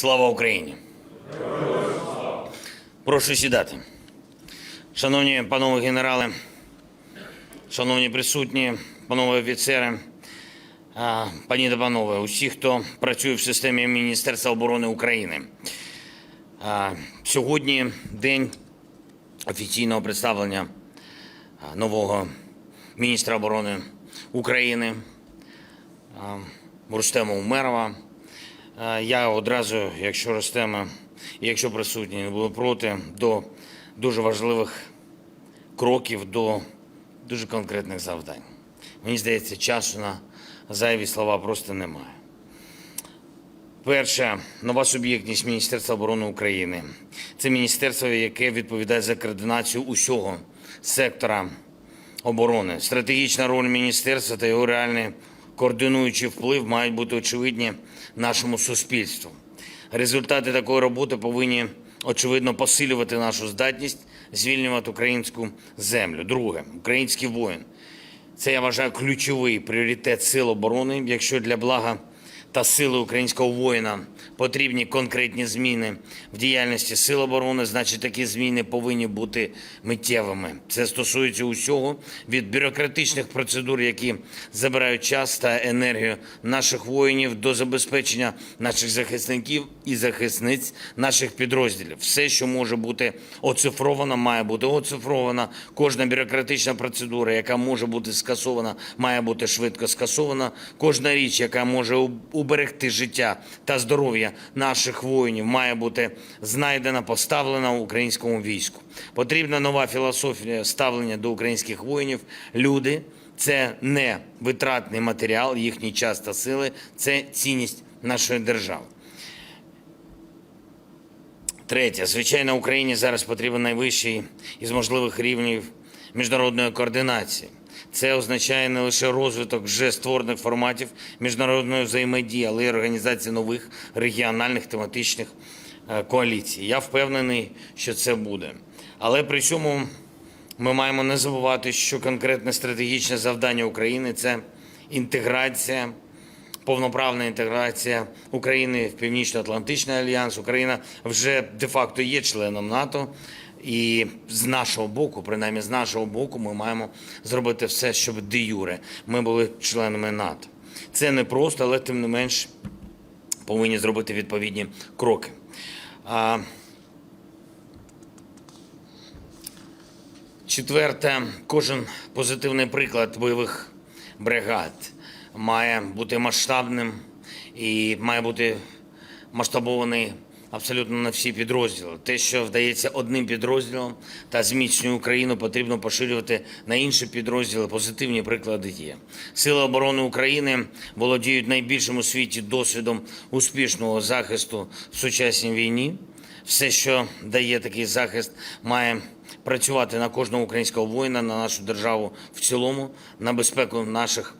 Слава Україні! Прошу сідати. Шановні панове генерали, шановні присутні, панове офіцери, пані та панове, усі, хто працює в системі Міністерства оборони України. Сьогодні день офіційного представлення нового міністра оборони України Рустема Умерова. Я одразу, якщо Рустема, і якщо присутні не були проти, до дуже важливих кроків, до дуже конкретних завдань. Мені здається, часу на зайві слова просто немає. Перше, нова суб'єктність Міністерства оборони України. Це міністерство, яке відповідає за координацію усього сектора оборони. Стратегічна роль міністерства та його реальний координуючий вплив мають бути очевидні нашому суспільству. Результати такої роботи повинні очевидно посилювати нашу здатність звільнювати українську землю. Друге, український воїн. Це я вважаю ключовий пріоритет сил оборони. Якщо для блага та сили українського воїна потрібні конкретні зміни в діяльності сил оборони, значить такі зміни повинні бути миттєвими. Це стосується усього від бюрократичних процедур, які забирають час та енергію наших воїнів, до забезпечення наших захисників і захисниць наших підрозділів. Все, що може бути оцифровано, має бути оцифровано. Кожна бюрократична процедура, яка може бути скасована, має бути швидко скасована. Кожна річ, яка може уберегти життя та здоров'я наших воїнів, має бути знайдена, поставлена українському війську. Потрібна нова філософія ставлення до українських воїнів. Люди це не витратний матеріал, їхній час та сили, це цінність нашої держави. Третє, звичайно, Україні зараз потрібен найвищий із можливих рівнів міжнародної координації. Це означає не лише розвиток вже створених форматів міжнародної взаємодії, але й організації нових регіональних тематичних е, коаліцій. Я впевнений, що це буде. Але при цьому ми маємо не забувати, що конкретне стратегічне завдання України це інтеграція повноправна інтеграція України в Північно-Атлантичний альянс. Україна вже де-факто є членом НАТО. І з нашого боку, принаймні з нашого боку, ми маємо зробити все, щоб де юре ми були членами НАТО. Це не просто, але тим не менш повинні зробити відповідні кроки. А, Четверте, кожен позитивний приклад бойових бригад має бути масштабним і має бути масштабований абсолютно на всі підрозділи. Те, що вдається одним підрозділом та зміцнює Україну, потрібно поширювати на інші підрозділи. Позитивні приклади є. Сили оборони України володіють найбільшим у світі досвідом успішного захисту в сучасній війні. Все, що дає такий захист, має працювати на кожного українського воїна, на нашу державу в цілому, на безпеку наших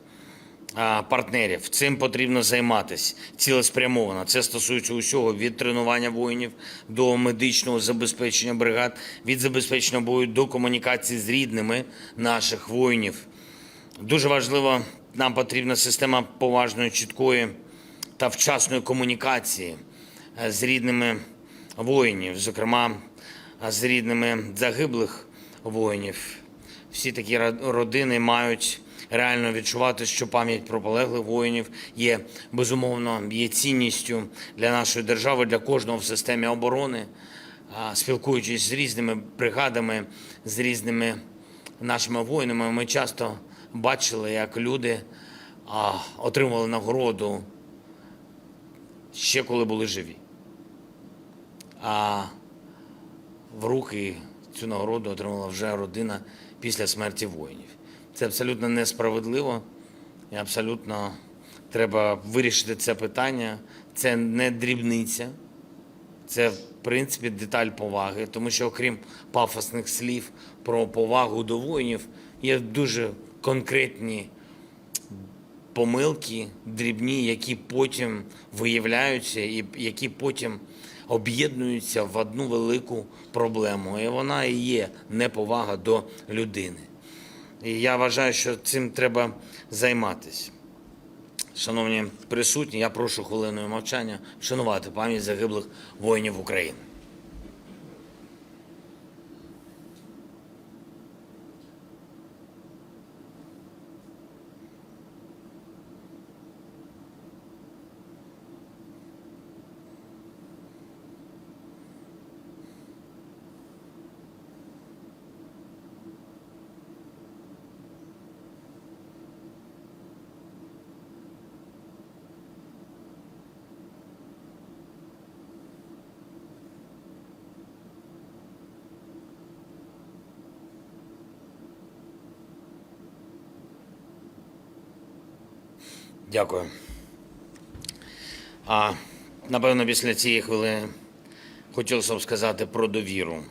партнерів. Цим потрібно займатися цілеспрямовано. Це стосується усього від тренування воїнів до медичного забезпечення бригад, від забезпечення бою до комунікації з рідними наших воїнів. Дуже важливо, нам потрібна система поважної, чіткої та вчасної комунікації е, з рідними воїнів, зокрема е, з рідними загиблих воїнів. Всі такі ро- родини мають реально відчувати, що пам'ять про полеглих воїнів є безумовно є цінністю для нашої держави, для кожного в системі оборони. Спілкуючись з різними бригадами, з різними нашими воїнами, ми часто бачили, як люди отримували нагороду ще коли були живі. А в руки цю нагороду отримала вже родина після смерті воїнів. Це абсолютно несправедливо і абсолютно треба вирішити це питання. Це не дрібниця, це в принципі деталь поваги, тому що окрім пафосних слів про повагу до воїнів, є дуже конкретні помилки дрібні, які потім виявляються і які потім об'єднуються в одну велику проблему. І вона і є неповага до людини. І я вважаю, що цим треба займатися. Шановні присутні, я прошу хвилиною мовчання вшанувати пам'ять загиблих воїнів України. Дякую. А напевно, після цієї хвилини хотілося б сказати про довіру.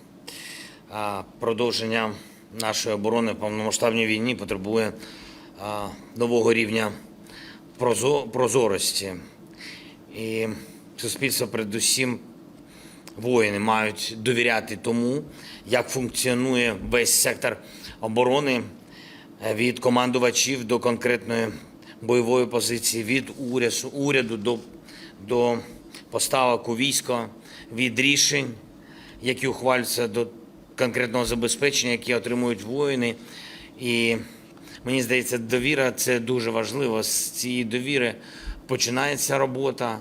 А, продовження нашої оборони в повномасштабній війні потребує а, нового рівня прозо- прозорості. І суспільство, передусім, воїни мають довіряти тому, як функціонує весь сектор оборони е, від командувачів до конкретної бойової позиції, від уряду, до, до поставок у військо, від рішень, які ухвалюються до конкретного забезпечення, які отримують воїни. І мені здається, довіра це дуже важливо. З цієї довіри починається робота.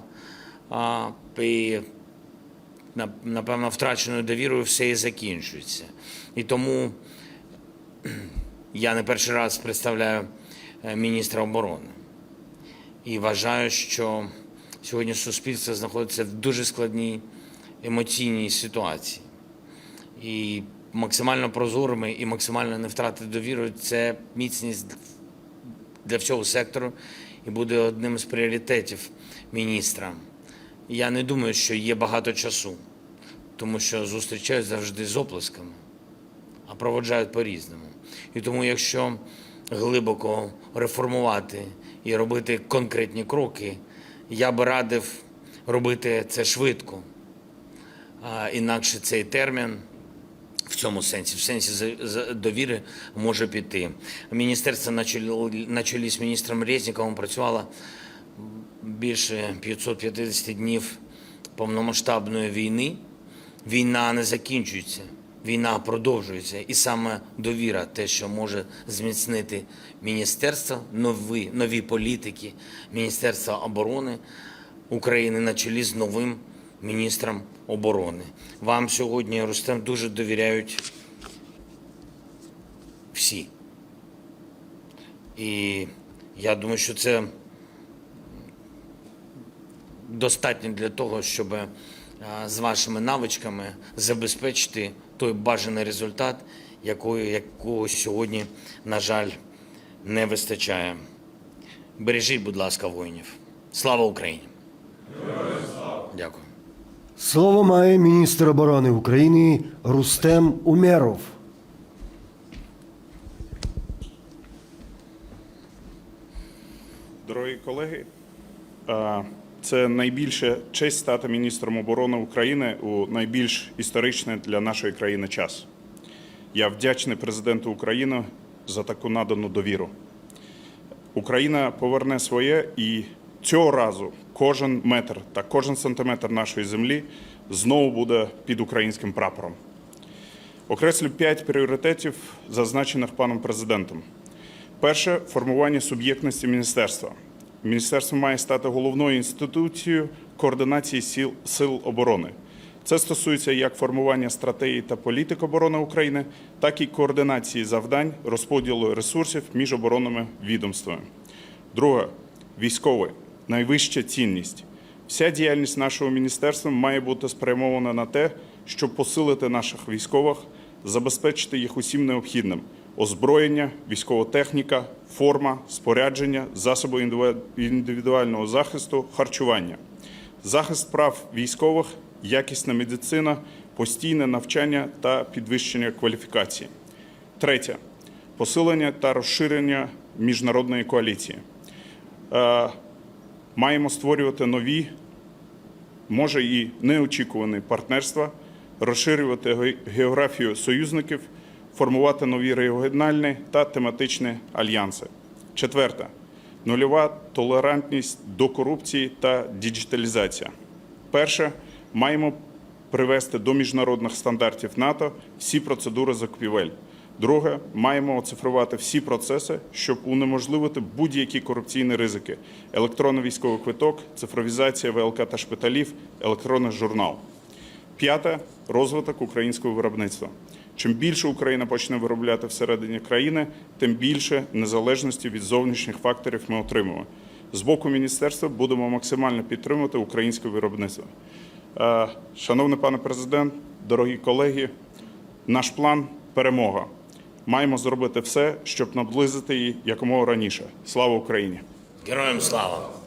І напевно, втраченою довірою все і закінчується. І тому я не перший раз представляю міністра оборони. І вважаю, що сьогодні суспільство знаходиться в дуже складній емоційній ситуації. І максимально прозорими і максимально не втратити довіру це міцність для всього сектору і буде одним з пріоритетів міністра. Я не думаю, що є багато часу, тому що зустрічають завжди з оплесками, а проводжають по-різному. І тому, якщо глибоко реформувати і робити конкретні кроки, я би радив робити це швидко. Інакше цей термін в цьому сенсі, в сенсі довіри може піти. Міністерство на чолі з міністром Резніковим працювало більше 550 днів повномасштабної війни. Війна не закінчується, війна продовжується. І саме довіра, те, що може зміцнити міністерство, нові, нові політики Міністерства оборони України на чолі з новим міністром оборони. Вам сьогодні, Рустем, дуже довіряють всі. І я думаю, що це достатньо для того, щоб е, з вашими навичками забезпечити той бажаний результат, якої, якого сьогодні, на жаль, не вистачає. Бережіть, будь ласка, воїнів. Слава Україні! Дякую. Слово має міністр оборони України Рустем Умеров. Дорогі колеги, е, це найбільша честь стати міністром оборони України у найбільш історичний для нашої країни час. Я вдячний президенту України за таку надану довіру. Україна поверне своє, і цього разу кожен метр та кожен сантиметр нашої землі знову буде під українським прапором. Окреслю п'ять пріоритетів, зазначених паном президентом. Перше формування суб'єктності міністерства. Міністерство має стати головною інституцією координації сил, сил оборони. Це стосується як формування стратегії та політик оборони України, так і координації завдань, розподілу ресурсів між оборонними відомствами. Друге військове найвища цінність. Вся діяльність нашого міністерства має бути спрямована на те, щоб посилити наших військових, забезпечити їх усім необхідним: озброєння, військова техніка, форма, спорядження, засоби індивідуального захисту, харчування, захист прав військових, якісна медицина, постійне навчання та підвищення кваліфікації. Третє посилення та розширення міжнародної коаліції. Е, маємо створювати нові, може і неочікувані партнерства, розширювати географію союзників, формувати нові регіональні та тематичні альянси. Четверте нульова толерантність до корупції та діджиталізація. Перше, маємо привести до міжнародних стандартів НАТО всі процедури закупівель. Друге, маємо оцифрувати всі процеси, щоб унеможливити будь-які корупційні ризики: електронний військовий квиток, цифровізація ВЛК та шпиталів, електронний журнал. П'яте розвиток українського виробництва. Чим більше Україна почне виробляти всередині країни, тим більше незалежності від зовнішніх факторів ми отримаємо. З боку міністерства будемо максимально підтримувати українське виробництво. Е, Шановний пане президент, дорогі колеги, наш план перемога. Маємо зробити все, щоб наблизити її якомога раніше. Слава Україні! Героям слава!